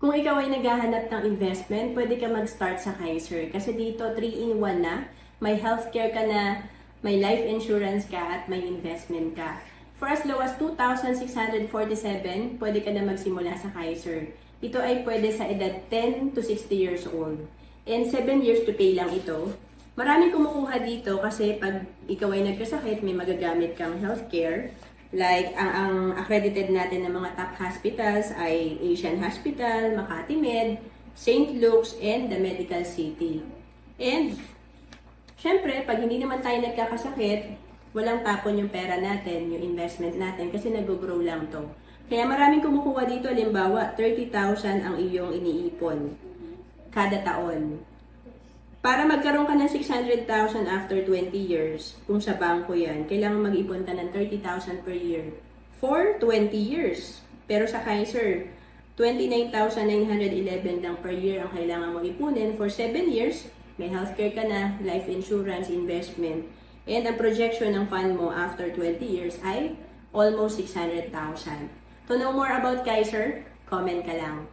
Kung ikaw ay naghahanap ng investment, pwede ka mag-start sa Kaiser. Kasi dito, 3-in-1 na. May healthcare ka na, may life insurance ka, at may investment ka. For as low as 2,647, pwede ka na magsimula sa Kaiser. Ito ay pwede sa edad 10 to 60 years old. And 7 years to pay lang ito. Maraming kumukuha dito kasi pag ikaw ay nagkasakit, may magagamit kang healthcare. Like, ang, ang accredited natin ng mga top hospitals ay Asian Hospital, Makati Med, St. Luke's, and the Medical City. And, syempre, pag hindi naman tayo nagkakasakit, walang tapon yung pera natin, yung investment natin, kasi nag-grow lang to. Kaya maraming kumukuha dito, halimbawa, 30,000 ang iyong iniipon kada taon. Para magkaroon ka ng 600,000 after 20 years, kung sa bangko yan, kailangan mag-ipon ka ng 30,000 per year for 20 years. Pero sa Kaiser, 29,911 lang per year ang kailangan mong ipunin for 7 years. May healthcare ka na, life insurance, investment. And ang projection ng fund mo after 20 years ay almost 600,000. To know more about Kaiser, comment ka lang.